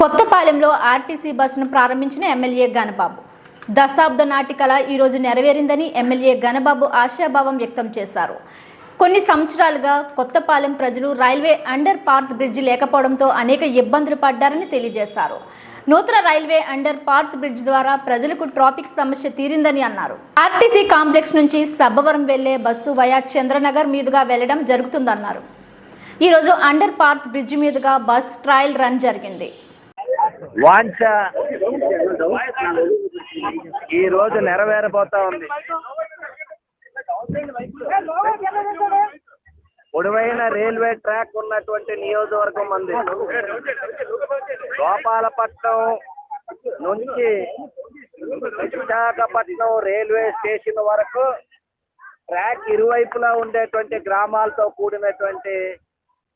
కొత్తపాలెంలో RTC బస్సును ప్రారంభించిన MLA Ganababu దశాబ్ద నాటికల ఈరోజు నెరవేరిందని ఎమ్మెల్యే గణబాబు ఆశాభావం వ్యక్తం చేశారు. కొన్ని సంవత్సరాలుగా కొత్తపాలెం ప్రజలు రైల్వే అండర్ పార్త్ బ్రిడ్జి లేకపోవడంతో అనేక ఇబ్బందులు పడ్డారని తెలియజేశారు. నూతన రైల్వే అండర్ పార్త్ బ్రిడ్జ్ ద్వారా ప్రజలకు ట్రాఫిక్ సమస్య తీరిందని అన్నారు. ఆర్టీసీ కాంప్లెక్స్ నుంచి సబ్బవరం వెళ్ళే బస్సు వయా చంద్రనగర్ మీదుగా వెళ్ళడం జరుగుతుందన్నారు. ఈరోజు అండర్ పార్త్ బ్రిడ్జి మీదుగా బస్ ట్రయల్ రన్ జరిగింది. వాంఛ ఈ రోజు నెరవేరబోతా ఉంది. పొడవైన రైల్వే ట్రాక్ ఉన్నటువంటి నియోజకవర్గం మంది గోపాలపట్నం నుంచి విశాఖపట్నం రైల్వే స్టేషన్ వరకు ట్రాక్ ఇరువైపులా ఉండేటువంటి గ్రామాలతో కూడినటువంటి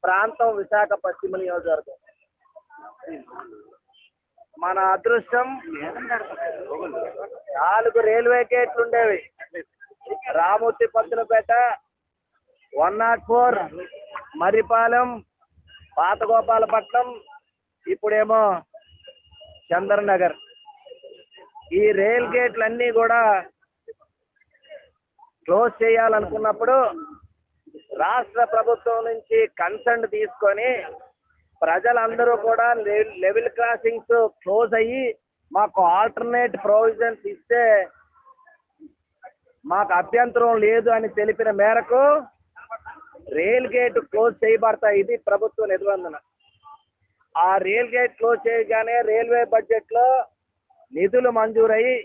ప్రాంతం విశాఖ పశ్చిమ నియోజకవర్గం. మన అదృష్టం నాలుగు రైల్వే గేట్లు ఉండేవి. Ramurthy Pattulapeta one not four Marripalem పాత గోపాలపట్నం ఇప్పుడేమో చంద్రనగర్. ఈ రైల్ గేట్లన్నీ కూడా క్లోజ్ చేయాలనుకున్నప్పుడు రాష్ట్ర ప్రభుత్వం నుంచి కన్సర్న్ తీసుకొని ప్రజలందరూ కూడా లెవెల్ క్రాసింగ్స్ క్లోజ్ అయ్యి మాకు ఆల్టర్నేట్ ప్రొవిజన్స్ ఇస్తే మాకు అభ్యంతరం లేదు అని తెలిపిన మేరకు రైల్ గేట్ క్లోజ్ చేయబడతాయి ఇది ప్రభుత్వ నిబంధన. ఆ రైల్ గేట్ క్లోజ్ చేయగానే రైల్వే బడ్జెట్లో నిధులు మంజూరయ్యి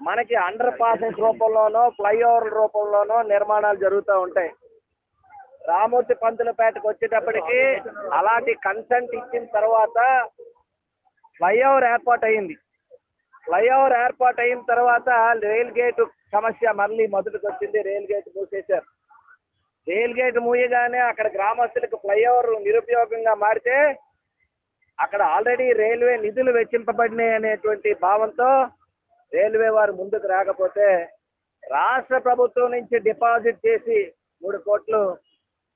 మనకి అండర్ పాసెస్ రూపంలోనో ఫ్లైఓవర్ రూపంలోనో నిర్మాణాలు జరుగుతూ ఉంటాయి. రామూర్తి పంతులపేటకు వచ్చేటప్పటికి అలాంటి కన్సెంట్ ఇచ్చిన తర్వాత ఫ్లైఓవర్ ఏర్పాటు అయింది. ఫ్లైఓవర్ ఏర్పాటు అయిన తర్వాత రైల్ గేట్ సమస్య మళ్ళీ మొదటికి వచ్చింది రైల్ గేట్ మూసేశారు. రైల్ గేట్ మూయగానే అక్కడ గ్రామస్తులకు ఫ్లైఓవర్ నిరుపయోగంగా మారితే అక్కడ ఆల్రెడీ రైల్వే నిధులు వెచ్చింపబడినాయి అనేటువంటి భావంతో రైల్వే వారు ముందుకు రాకపోతే రాష్ట్ర ప్రభుత్వం నుంచి డిపాజిట్ చేసి మూడు కోట్లు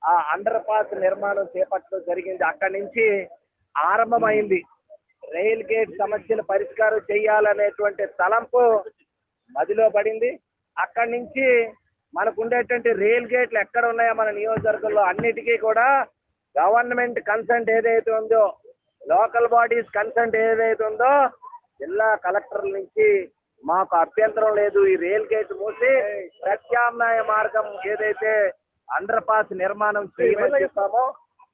ఆ అండర్ పాస్ నిర్మాణం చేపట్టడం జరిగింది. అక్కడి నుంచి ఆరంభమైంది. రైల్ గేట్ సమస్యలు పరిష్కారం చేయాలనేటువంటి తలంపు మదిలో పడింది. అక్కడి నుంచి మనకు ఉండేటువంటి రైల్ గేట్లు ఎక్కడ ఉన్నాయో మన నియోజకవర్గంలో అన్నిటికీ కూడా గవర్నమెంట్ కన్సెంట్ ఏదైతే ఉందో లోకల్ బాడీస్ కన్సెంట్ ఏదైతే ఉందో జిల్లా కలెక్టర్ నుంచి మాకు అభ్యంతరం లేదు. ఈ రైల్ గేట్ మూసి ప్రత్యామ్నాయ మార్గం ఏదైతే అండర్ పాస్ నిర్మాణం చేయమని చెప్పామో.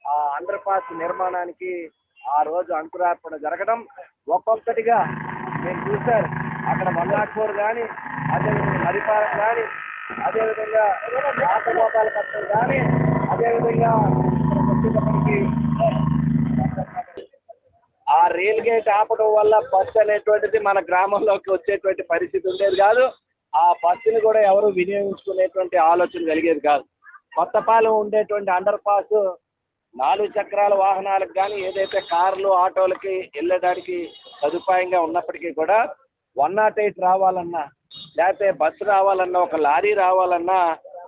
ఆ అండర్ పాస్ నిర్మాణానికి ఆ రోజు అంకురార్పణ జరగడం ఒక్కొక్కటిగా నేను చూశారు అక్కడ వన్ నాట్ ఫోర్ కానీ అదేవిధంగా మరిపాలెం కానీ అదేవిధంగా రాసగోపాలపట్నం కానీ అదేవిధంగా వచ్చేటప్పటికి ఆ రైల్ గేట్ ఆపడం వల్ల బస్సు అనేటువంటిది మన గ్రామంలోకి వచ్చేటువంటి పరిస్థితి ఉండేది కాదు. ఆ బస్సుని కూడా ఎవరు వినియోగించుకునేటువంటి ఆలోచన కలిగేది కాదు. కొత్తపాలెం ఉండేటువంటి అండర్ పాస్ నాలుగు చక్రాల వాహనాలకు కానీ ఏదైతే కార్లు ఆటోలకి వెళ్ళడానికి సదుపాయంగా ఉన్నప్పటికీ కూడా వన్ నాట్ ఎయిట్ రావాలన్నా లేకపోతే బస్సు రావాలన్నా ఒక లారీ రావాలన్నా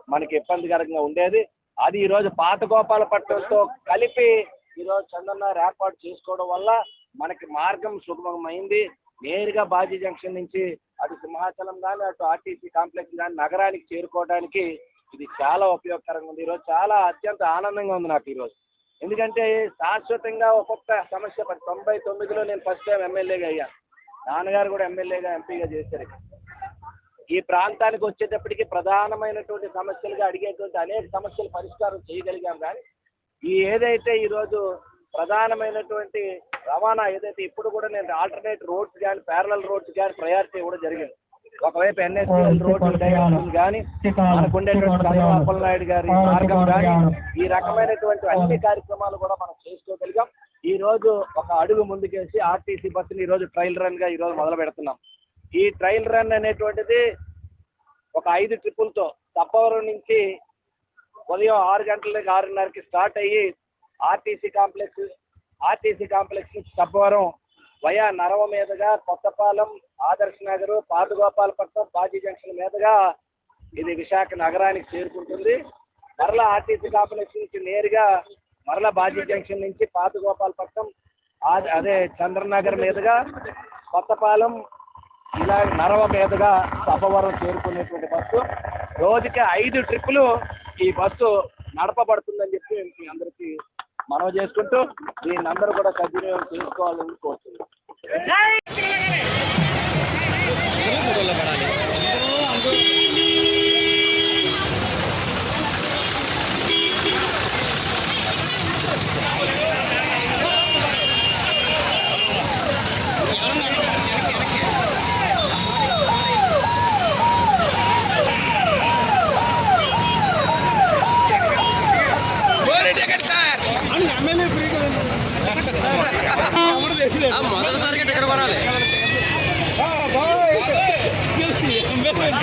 మనకి ఇబ్బందికరంగా ఉండేది. అది ఈ రోజు పాత గోపాలపట్నంతో కలిపి ఈ రోజు చందన్నారు ఏర్పాటు చేసుకోవడం వల్ల మనకి మార్గం సుగమమైంది. నేరుగా బాజీ జంక్షన్ నుంచి అటు సింహాచలం కానీ అటు ఆర్టీసీ కాంప్లెక్స్ కానీ నగరానికి చేరుకోవడానికి ఇది చాలా ఉపయోగకరంగా ఉంది. ఈరోజు చాలా అత్యంత ఆనందంగా ఉంది నాకు ఈరోజు. ఎందుకంటే శాశ్వతంగా ఒక్కొక్క సమస్య తొంభై తొమ్మిదిలో నేను ఫస్ట్ టైం ఎమ్మెల్యేగా అయ్యాను. నాన్నగారు కూడా ఎమ్మెల్యేగా ఎంపీగా చేశారు ఈ ప్రాంతానికి వచ్చేటప్పటికి ప్రధానమైనటువంటి సమస్యలుగా అడిగేటువంటి అనేక సమస్యలు పరిష్కారం చేయగలిగాం కానీ ఈ ఏదైతే ఈ రోజు ప్రధానమైనటువంటి రవాణా ఏదైతే ఇప్పుడు కూడా నేను ఆల్టర్నేట్ రోడ్స్ కానీ ప్యారల రోడ్స్ కానీ ప్రయారిటీ ఇవ్వడం జరిగింది. ఒకవైపు రోడ్డు డయాగ్రామ్ కానీ మనకు ఉండేటువంటి చంద్రబాబు నాయుడు గారి మార్గం కానీ ఈ రకమైనటువంటి అన్ని కార్యక్రమాలు కూడా మనం చేసుకోగలిగాం. ఈ రోజు ఒక అడుగు ముందుకేసి ఆర్టీసీ బస్సుని ఈ రోజు ట్రయల్ రన్గా ఈ రోజు మొదలు పెడుతున్నాం. ఈ ట్రయల్ రన్ అనేటువంటిది ఒక ఐదు ట్రిప్పులతో తప్పవరం నుంచి ఉదయం ఆరు గంటలకి ఆరున్నరకి స్టార్ట్ అయ్యి ఆర్టీసీ కాంప్లెక్స్ ఆర్టీసీ కాంప్లెక్స్ నుంచి తప్పవరం వయా నరవ మీదుగా కొత్తపాలెం ఆదర్శ నగర్ పాతగోపాలపట్నం బాజీ జంక్షన్ మీదుగా ఇది విశాఖ నగరానికి చేరుకుంటుంది. మరలా ఆర్టీసీ కాంప్లెక్స్ నుంచి నేరుగా మరలా బాజీ జంక్షన్ నుంచి పాతగోపాలపట్నం అదే చంద్రనగర్ మీదుగా కొత్తపాలెం ఇలా నరవ మీదుగా సభవరం చేరుకునేటువంటి బస్సు. రోజుకి ఐదు ట్రిప్పులు ఈ బస్సు నడపబడుతుందని చెప్పి మీ అందరికీ మనవి చేసుకుంటూ దీన్ని అందరూ కూడా సద్వినియోగం చేసుకోవాలని ఫోటోలో పడాలి మొదటిసారిగా టికెట్ కొనాలి